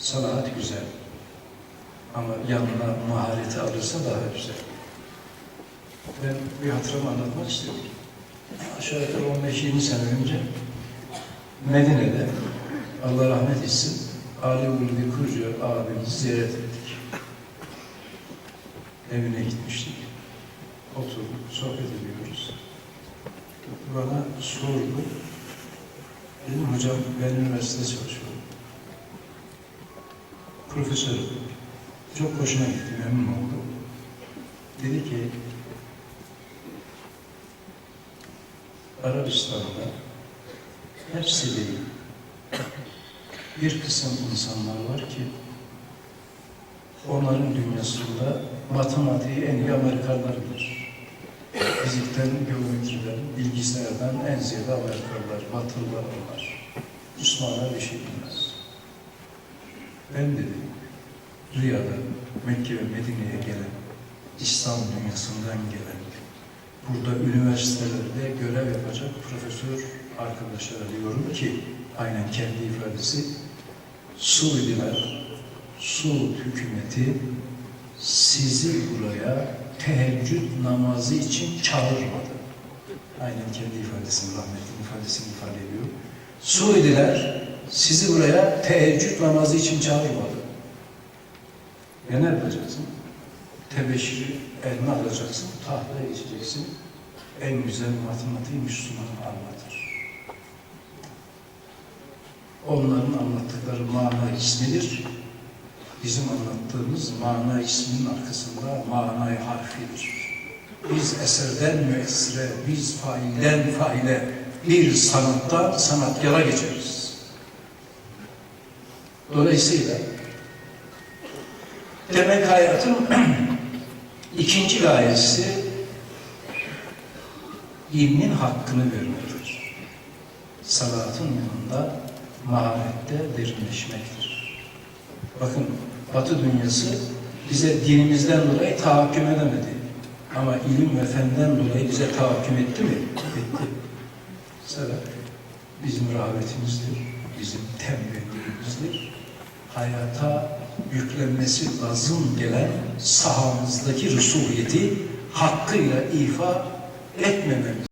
Sanat güzel. Ama yanına mahareti alırsa daha güzel. Ben bir hatırımı anlatmak istedim. Aşağı yukarı 15-20 sene önce Medine'de Allah rahmet etsin Ali Ulvi Kurcu abimizi ziyaret ettik. Evine gitmiştik. Oturduk, sohbet ediyoruz. Bana sordu. Dedim hocam ben üniversitede çalışıyorum. Profesörüm. Çok hoşuna gitti, memnun oldum. Dedi ki Arabistan'da hepsi değil. Bir kısım insanlar var ki onların dünyasında matematiği en iyi Amerikalılar. Fizikten, geometriden, bilgisayardan en ziyade Amerikalılar, Batılılar onlar. Müslümanlar bir şey bilmez. Ben dedim, Riyad'a, Mekke ve Medine'ye gelen, İslam dünyasından gelen, burada üniversitelerde görev yapacak profesör arkadaşlara diyorum ki, aynen kendi ifadesi, Suudiler, Suud hükümeti sizi buraya teheccüd namazı için çağırmadı. Aynen kendi ifadesini, rahmetli ifadesini ifade ediyor. Suudiler sizi buraya teheccüd namazı için çağırmadı. Ya ne yapacaksın? Tebeşiri eline alacaksın, tahtaya geçeceksin. En güzel matematiği Müslüman anlatır. Onların anlattıkları mana ismidir. Bizim anlattığımız mana isminin arkasında manayı harfidir. Biz eserden müessire, biz failden faile, bir sanattan sanatkara geçeriz. Dolayısıyla demek hayatın ikinci gayesi ilmin hakkını vermektir. Sanatın yanında maharette derinleşmektir. Bakın Batı dünyası bize dinimizden dolayı tahakküm edemedi. Ama ilim ve fenden dolayı bize tahakküm etti mi? Etti. Sebep bizim rağbetimizdir, bizim tembelliğimizdir. Hayata yüklenmesi lazım gelen sahamızdaki rusuliyeti hakkıyla ifa etmememiz.